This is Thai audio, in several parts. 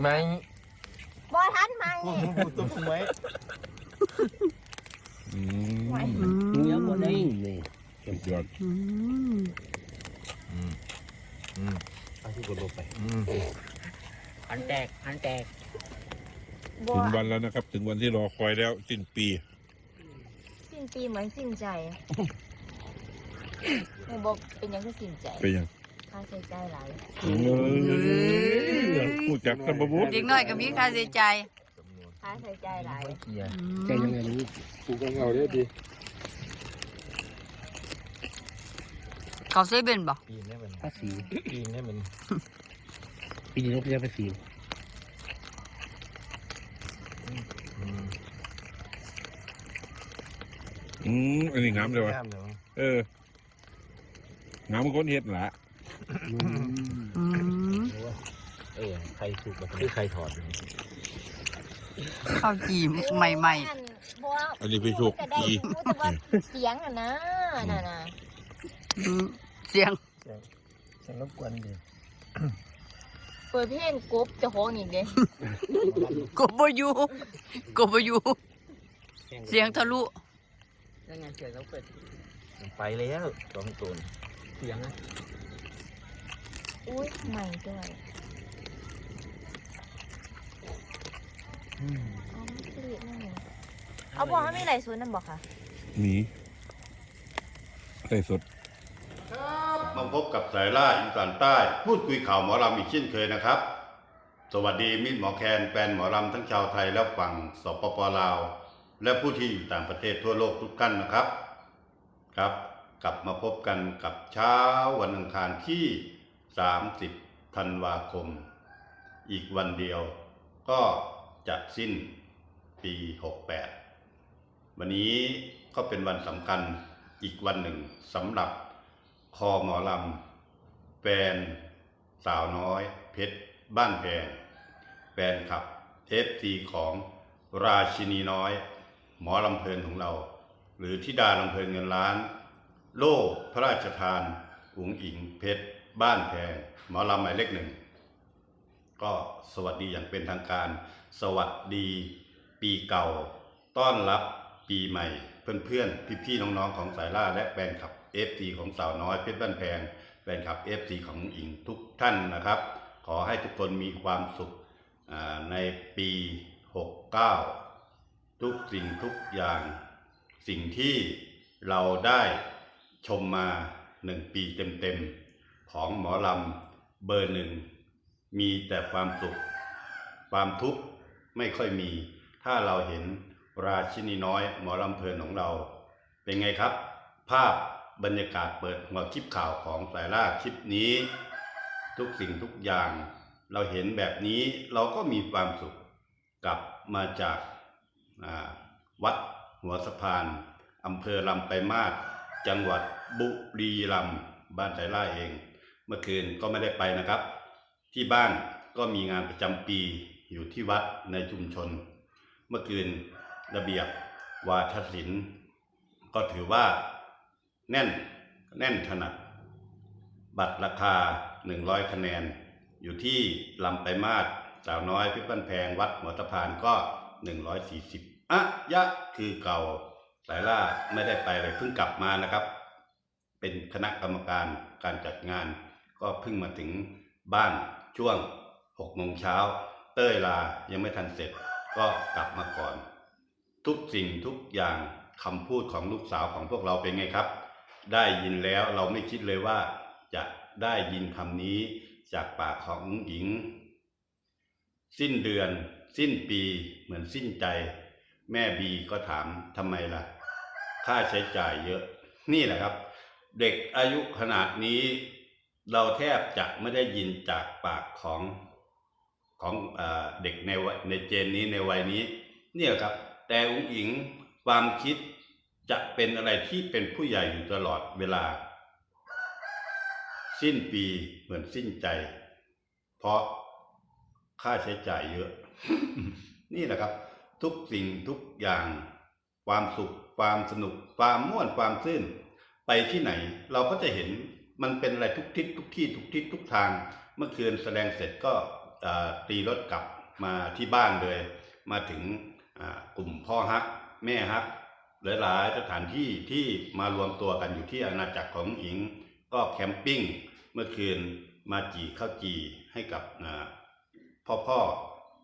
ไม่บอทันไหมพวกมึงดูตัวกูไหมอืมไหวเนื้อหมดเลยนี่สุดยอดอืมอืมอืมเอาที่กดลงไปอืมหันแตกหันแตกบอถึงวันแล้วนะครับ ถึงวันที่รอคอยแล้วสิ้นปี สิ้นปีเหมือนสิ้นใจไม่บอกเป็นหยังคือสิ้นใจเป็นยัง ค่าใช้จ่ายหลายเออพูดจากท่านประมุขเด็กน้อยก็มีค่าใช้จ่ายจำนวนค่าใช้จ่ายหลายไม่เกียร์อืมใจยังไงรู้กูก็เอาได้ดีเขาเซเว่นบ่ปีนได้มันภาษีปีนได้มันปีนี้เราเรียกภาษีอืมอืมอันนี้งามเลยวะงามเลยวะเอองามมันคนเฮ็ดละ อืมหรือว่าเออใครถูกแบบนี้ใครถอดอยู่ข้าวจี่ใหม่อันบอกว่าอันนี้พี่โชคจะได้ดีรู้แต่ว่าเสียงอะนะน่ะนะๆอืมเสียงเสียงรบกวนดิเปิดเพลงกบเจะห้าของอีกเด้กบอยู่กบอยู่เสียงทะลุยังไงเสียงเราเปิดมันไปแล้วสองตัวนี่เสียงนะ อุ้ยใหม่ด้วยอ๋อมันผลิตนั่นเองเอาบอกว่ามีหลายส่วนนั่นบอกค่ะ หนีใส่สด มาพบกับสายล่าอีสานใต้ พูดคุยข่าวหมอลำอีกเช่นเคยนะครับ สวัสดีมิตรหมอแคนแฟนหมอลำทั้งชาวไทยและฝั่งสปปลาว และผู้ที่อยู่ต่างประเทศทั่วโลกทุกท่านนะครับ ครับ กลับมาพบกันกับเช้าวันอังคารที่ 30ธันวาคม อีกวันเดียวก็จะสิ้นปี 68 วันนี้ก็เป็นวันสำคัญอีกวันหนึ่งสำหรับคอหมอลำแฟนสาวน้อยเพชรบ้านแพงแฟนขับเอฟซีของราชินีน้อย หมอลำเพลินของเรา หรือทิดาลำเพลินเงินล้าน โล่พระราชทานอุ๋งอิงเพชร บ้านแพงหมอลำหมายเลขหนึ่ง ก็สวัสดีอย่างเป็นทางการ สวัสดีปีเก่า ต้อนรับปีใหม่ เพื่อนๆ พี่ๆ น้องๆ ของสายล่าและแฟนคลับ FT ของสาวน้อยเพชรบ้านแพงแฟนคลับ FT ของอิงทุกท่านนะครับ ขอให้ทุกคนมีความสุขในปี 69 ทุกสิ่งทุกอย่าง สิ่งที่เราได้ชมมาหนึ่งปีเต็มๆ ของหมอลำเบอร์หนึ่ง มีแต่ความสุข ความทุกข์ไม่ค่อยมี ถ้าเราเห็นราชินีน้อยหมอลำเพลินของเรา เป็นไงครับ ภาพบรรยากาศเปิดหัวคลิปข่าวของสายล่าคลิปนี้ ทุกสิ่งทุกอย่าง เราเห็นแบบนี้เราก็มีความสุขกลับมาจากาวัดหัวสะพานอำเภอลำไปมาศจังหวัดบุรีรัมย์บ้านสายล่าเอง เมื่อคืนก็ไม่ได้ไปนะครับ ที่บ้านก็มีงานประจำปีอยู่ที่วัดในชุมชน เมื่อคืนระเบียบวาทศิลป์ก็ถือว่าแน่นแน่นถนัด บัตรราคา 100 คะแนน อยู่ที่ลำไปลายมาศสาวน้อยพิพันแพงวัดหัวตะพานก็ 140อะยะคือเก่าสายล่าไม่ได้ไปเลยเพิ่งกลับมานะครับ เป็นคณะกรรมการการจัดงาน ก็เพิ่งมาถึงบ้านช่วง6โมงเช้า เต้ยลายังไม่ทันเสร็จ ก็กลับมาก่อน ทุกสิ่งทุกอย่างคำพูดของลูกสาวของพวกเราเป็นไงครับ ได้ยินแล้วเราไม่คิดเลยว่า จะได้ยินคำนี้จากปากของหญิง สิ้นเดือน สิ้นปีเหมือนสิ้นใจ แม่บีก็ถามทำไมล่ะ ค่าใช้จ่ายเยอะ นี่แหละครับ เด็กอายุขนาดนี้ เราแทบจะไม่ได้ยินจากปากของของเอเด็กในในเจนนี้ในวัยนี้ เนี่ยครับ แต่อุ้งอิงความคิดจะเป็นอะไรที่เป็นผู้ใหญ่อยู่ตลอดเวลา สิ้นปีเหมือนสิ้นใจ เพราะค่าใช้จ่ายเยอะ นี่แหละครับ ทุกสิ่งทุกอย่าง ความสุข ความสนุก ความม่วนความซื่น ไปที่ไหน เราก็จะเห็น มันเป็นอะไรทุกทิศทุกที่ทุกทิศทุกทาง เมื่อคืนแสดงเสร็จก็ตีรถกลับมาที่บ้านเลย มาถึงกลุ่มพ่อฮัก แม่ฮัก หลายๆสถานที่ที่มารวมตัวกันอยู่ที่อาณาจักรของหญิง ก็แคมปิ้งเมื่อคืนมาจีข้าวจีให้กับพ่อพ่อ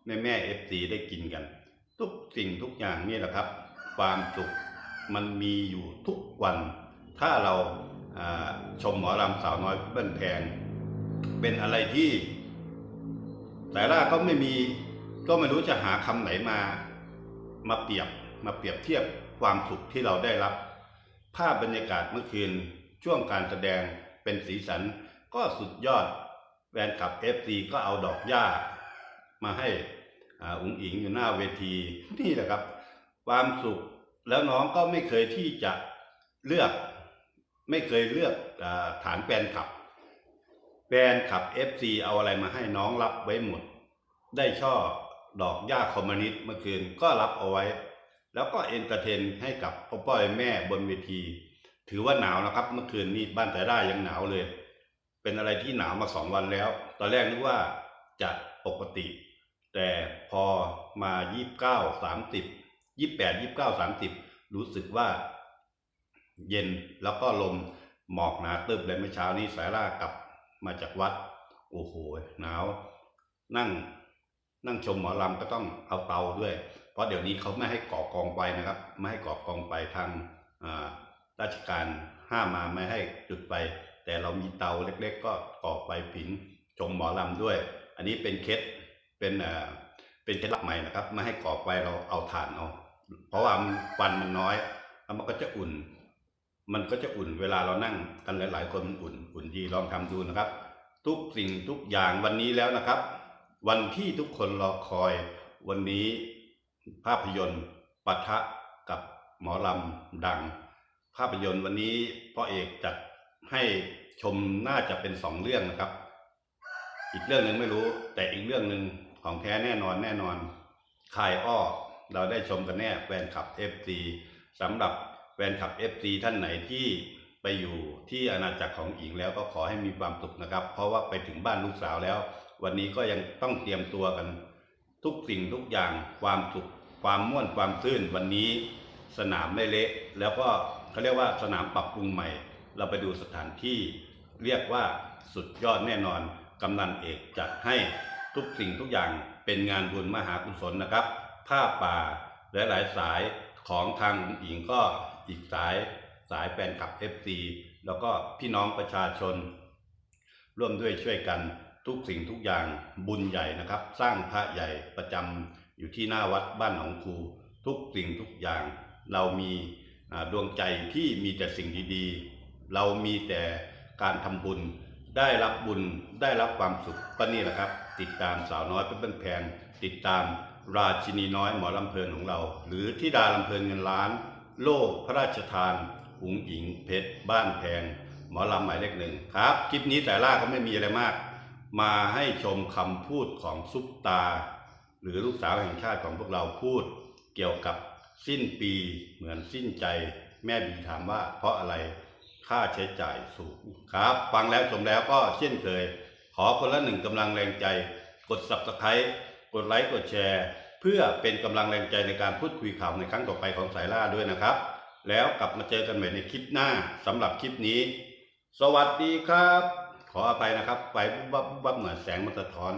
แม่แม่เอฟซีได้กินกัน ทุกสิ่งทุกอย่างนี่แหละครับ ความสุขมันมีอยู่ทุกวัน ถ้าเรา ชมหมอลำสาวน้อยเบิ้ลแพง เป็นอะไรที่ แต่ละก็ไม่มีก็ไม่รู้จะหาคำไหนมา มาเปรียบมาเปรียบเทียบความสุขที่เราได้รับ ภาพบรรยากาศเมื่อคืนช่วงการแสดงเป็นสีสันก็สุดยอดแฟนคลับ FC ก็เอาดอกหญ้า มาให้อ,อุ๋งอิงอยู่หน้าเวทีนี่แหละครับ ความสุขแล้วน้องก็ไม่เคยที่จะเลือก ไม่เคยเลือกอฐานแฟนคลับแฟนคลับ FC เอาอะไรมาให้น้องรับไว้หมด ได้ช่อดอกหญ้าคอมมิวนิสต์เมื่อคืนก็รับเอาไว้ แล้วก็เอนเตอร์เทนให้กับพ่อพ่อแม่บนเวที ถือว่าหนาวนะครับ เมื่อคืนนี้บ้านแต่ได้ยังหนาวเลย เป็นอะไรที่หนาวมาสองวันแล้ว ตอนแรกนึกว่าจะปกติ แต่พอมายี่บเก้าสามสิบยี่แปดยี่เก้าสามสิบรู้สึกว่า เย็นแล้วก็ลมหมอกหนาตึบเลยเมื่อเช้านี้สายล่ากลับมาจากวัด โอ้โหหนาว นั่งนั่งชมหมอลำก็ต้องเอาเตาด้วย เพราะเดี๋ยวนี้เขาไม่ให้ก่อกองไฟนะครับ ไม่ให้ก่อกองไฟทางอ่าราชการห้ามมาไม่ให้จุดไฟแต่เรามีเตาเล็ก ๆ ก็ก่อไฟผิงชมหมอลำด้วย อันนี้เป็นเคล็ดเป็นเอ่อเป็นเคล็ดลับใหม่นะครับ ไม่ให้ก่อไฟเราเอาถ่านเอาเพราะว่ามันควันมันน้อยแล้วมันก็จะอุ่น มันก็จะอุ่นเวลาเรานั่งกันหลาย ๆ คนมันอุ่นอุ่นดีลองทำดูนะครับ ทุกสิ่งทุกอย่างวันนี้แล้วนะครับ วันที่ทุกคนรอคอย วันนี้ภาพยนตร์ปะทะกับหมอลำดัง ภาพยนตร์วันนี้พ่อเอกจัดให้ชมน่าจะเป็นสองเรื่องนะครับ อีกเรื่องหนึ่งไม่รู้ แต่อีกเรื่องหนึ่งของแท้แน่นอนแน่นอนคายอ้อเราได้ชมกันแน่แฟนคลับ FC สำหรับ แฟนคลับ FC ท่านไหนที่ไปอยู่ที่อาณาจักรของอิงแล้วก็ขอให้มีความสุขนะครับ เพราะว่าไปถึงบ้านลูกสาวแล้ว วันนี้ก็ยังต้องเตรียมตัวกัน ทุกสิ่งทุกอย่างความสุขความม่วนความซื่นวันนี้สนามไม่เละแล้วก็เขาเรียกว่าสนามปรับปรุงใหม่ เราไปดูสถานที่เรียกว่าสุดยอดแน่นอนกำนันเอกจัดให้ทุกสิ่งทุกอย่างเป็นงานบุญมหากุศลนะครับ ผ้าป่าและหลายสายของทางหญิงก็ อีกสายสายแฟนคลับ FC แล้วก็พี่น้องประชาชน ร่วมด้วยช่วยกันทุกสิ่งทุกอย่างบุญใหญ่นะครับ สร้างพระใหญ่ประจำอยู่ที่หน้าวัดบ้านหนองคู ทุกสิ่งทุกอย่าง เรามีดวงใจที่มีแต่สิ่งดีๆ เรามีแต่การทำบุญได้รับบุญได้รับความสุขก็นี่แหละครับ ติดตามสาวน้อยเป็นแพงติดตามราชินีน้อยหมอลำเพลินของเรา หรือทิดาลำเพลินเงินล้าน โล่พระราชทานหุงหญิงเพชรบ้านแพงหมอลำหมายเลขหนึ่งครับ คลิปนี้แต่ล่าก็ไม่มีอะไรมาก มาให้ชมคำพูดของซุปตา หรือลูกสาวแห่งชาติของพวกเราพูด เกี่ยวกับสิ้นปีเหมือนสิ้นใจ แม่บีถามว่า เพราะอะไรค่าใช้จ่ายสูงครับ ฟังแล้วชมแล้วก็เช่นเคย ขอคนละหนึ่งกำลังแรงใจ กด subscribe กดไลค์กดแชร์ พื่อเป็นกำลังแรงใจในการพูดคุยข่าวในครั้งต่อไปของสายล่าด้วยนะครับ แล้วกลับมาเจอกันใหม่ในคลิปหน้าสำหรับคลิปนี้ สวัสดีครับ ขออภัยนะครับ ไปบุบบับบุบบับเหมือนแสงมันสะท้อน